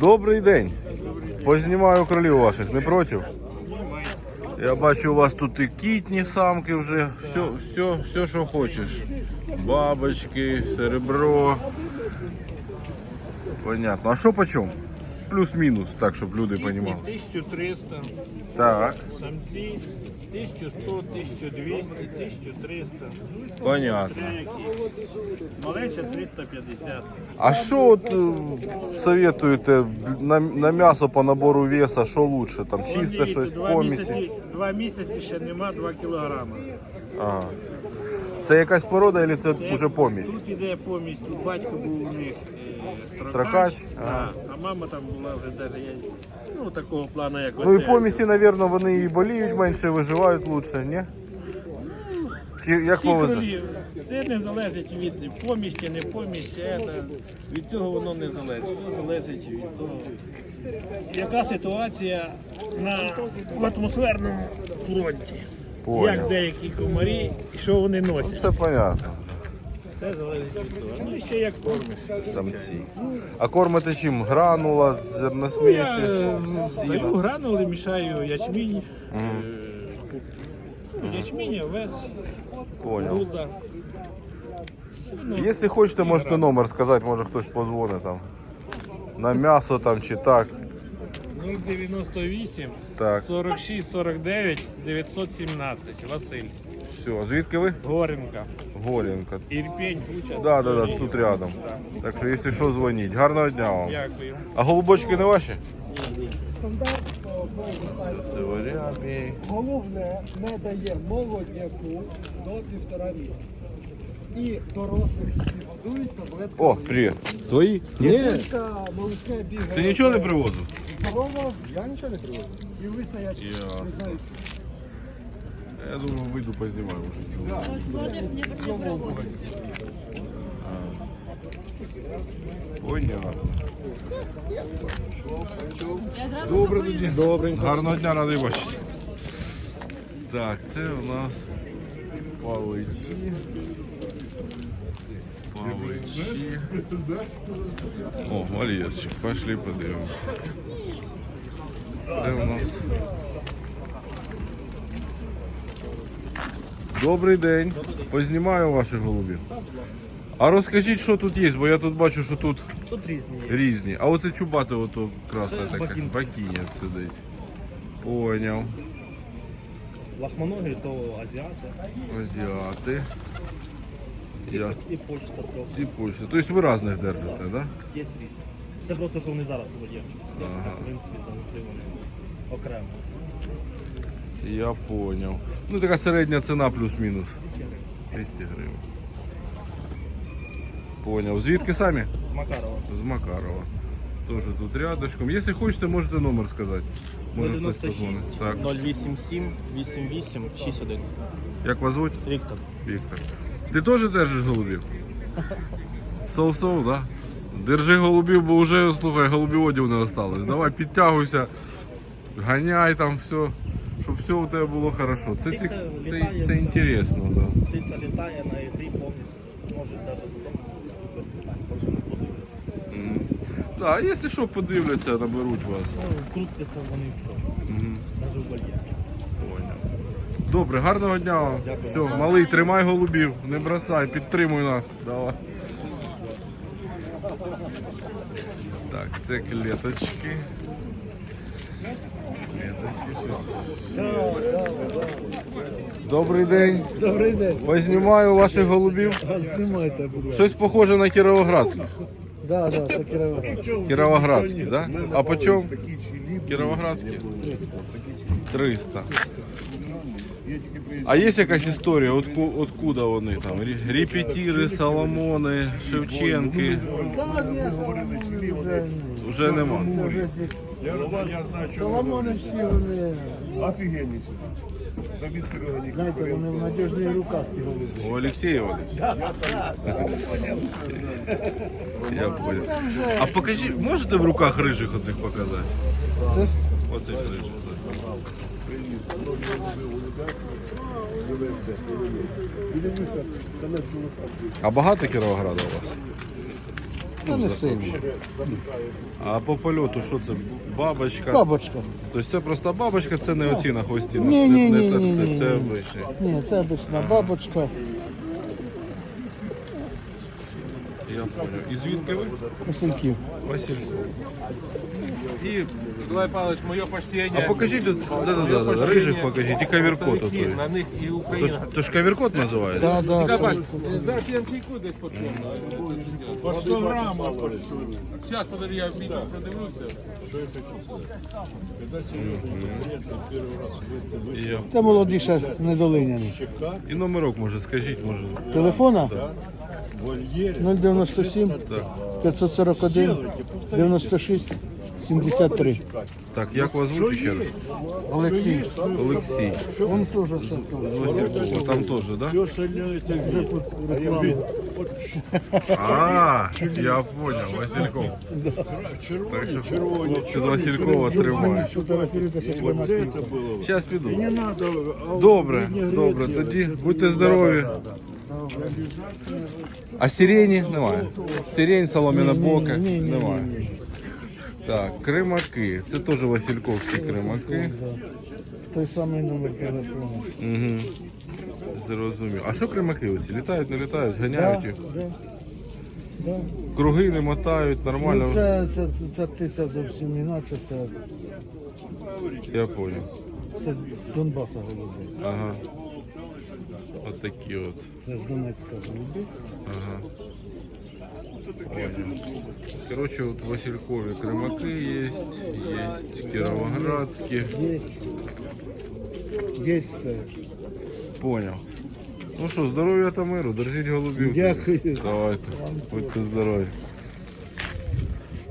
Добрий день. Познімаю кролів ваших, не проти? Я бачу, у вас тут і кітні самки вже, все, все, все, що хочеш. Бабочки, серебро. Понятно. А що по чому? Плюс-мінус, так, щоб люди розуміли. 1300, Так, самці 1100, 1200, 1300, понятно. малеча 350. А що от е, советуєте на, на м'ясо по набору веса, що лучше? Там чисте Дивіться, щось, два помісі? місяці, два місяці ще нема 2 кілограми. Ага. Це якась порода, чи це Це вже помісь? Тут іде помість, тут батько був у них е, Строкач? строкач, да, а мама там була вже навіть ну, такого плану, як Ну і оце. помісі, мабуть, вони і боліють менше, виживають лучше, ні? Чи як повезе? це не залежить від помісті, не помісті, це, від цього воно не залежить. Це залежить від того, яка ситуація на в атмосферному фронті. Як деякі комарі, і що вони носять. Все понятно. Все залежить від того. Ну і ще як кормиш. Самці. А кормите чим? Гранула, зерносмісі, Я е, даю гранули, мішаю ячмінь, е, ну, ячмінь, овес, Понял. Сіно. Якщо хочете, можете номер сказати, може хтось позвонить там. На м'ясо там чи так. 098 Так. 46 49 917 Василь Все, звідки ви? Горенка Горінка. Ірпень Буча Да, да, да, тут рядом. Так що, якщо що, дзвоніть. Гарного дня вам. Дякую А голубочки не ваші? Стандарт Северяний. головне не дає молодняку до півтора місяця. І дорослих, які годують таблетками. О, привіт. Твої? Таблетка малышня бігає. Ти нічого не привозив? Здорово, я нічого не привозив. І ви стоять, не знаю, Я думаю, вийду познімаю вже. Понятно. Добре тоді. Добренько. Гарного дня, радий бачити. Так, це у нас паличі. Паличі. О, вольєрчик. Пошли подивимось. Це у нас. Добрий день. Познімаю ваших голубів. А розкажіть, що тут є, бо я тут бачу, що тут Тут різні є. різні. А оце чубате, ото красне Це таке. бакін. Бакінець сидить. Поняв. Лахманоги то азіати Азіати. Я... і почта трохи. І Польща. Тобто ви різних держите, так? Да? Є різні. Це просто, що вони зараз у водіївчику сидять, Ага. в принципі, завжди вони окремо. Я поняв. Ну така середня ціна плюс-мінус. 200 гривень. Поняв. Звідки самі? З Макарова. З Макарова. Теж тут рядочком. Якщо хочете, можете номер сказати. Може хтось 096 позвонить. Так. 087 88 61. Як вас звуть? Віктор. Віктор. Ти теж держиш голубів? Соу-соу, да? Держи голубів, бо вже, слухай, голубіводів не осталось. Давай підтягуйся, ганяй там все, щоб все у тебе було хорошо. Це, ці- Птиця це, літає, це все. інтересно, да. Птиця літає на ігрі повністю. Можуть навіть додому без питань. Кожен подивиться. Мгм. Так, якщо що, подивляться, наберуть вас. Ну, крутиться вони все. Мгм. Навіть у водіївчику. Поняв. Добре, гарного дня вам. Дякую. Все, малий, тримай голубів, не бросай, підтримуй нас. Давай. Так, це клеточки. Добрий день. Добрий день. Познімаю ваших голубів. Знімайте, будь ласка. Щось похоже на кіровоградських. Да, да, це Кіровоград. Кіровоградські, да? А по чому? Кіровоградські? 300. А є якась історія, отку, откуда вони там? Репетіри, Соломони, Шевченки. Та ні, Соломони вже ні. Вже нема. Це вже ці... Соломони всі вони, Офигеннейший. Забит Серега Николаевич. знаєте, вони в надіжних руках ті голуби. У Олексєєвич. Я понял. А покажи, можете в руках рижих оцих показати? Це Оцих рижих. А багато Кіровограда у вас? Тут не захоче. сильно. А по польоту що це? Бабочка? Бабочка. Тобто це просто бабочка, це не оціна хвостіна. хвості. Ні, ні, ні, ні, ні, це ні. обичний. Ні, це обична бабочка. Я понял. І звідки ви? Васильків. Василько. І Николай Павлович, мое почтение. А покажіть, да, да, да, да, рижих покажіть, і каверкот Представники, отой. На них і То Україна. ж, то ж каверкот називається? Да, да, Николай. Павлович, зараз я чайку десь почну. По 100 грамм. Сейчас, подожди, я відео продивлюся. Це молодіша недолиняний. і номерок може, скажіть, може. Телефона 097 541 96 73. Так, як вас звуть ще раз? Олексій. Олексій. Он теж З Василькова, там теж? Да? А, я понял, Васильков. Так що хлопці з Василькова тримають. Зараз піду. Добре, добре, тоді будьте здорові. А сирені немає. Сирень, солом'яна бока немає. Так, кримаки. Це теж Васильковські кримаки. Той самий номер телефону. Угу. Зрозумів. А що кримаки оці? Літають, не літають, ганяють їх? Да. Круги не мотають, нормально. Ну, це, це, це птиця зовсім інакше, це, Я понял. це з Донбаса голуби. Ага. От такі от. Це з Донецька голуби. Ага. Короче, вот в Василькове кримаки есть, есть кировоградские. Є, є все. Понял. Ну що, здоров'я та миру, держіть голубів. Дякую. Давайте, будьте здорові.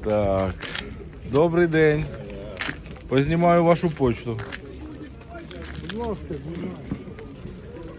Так. Добрий день. Познімаю вашу почту. Будь ласка.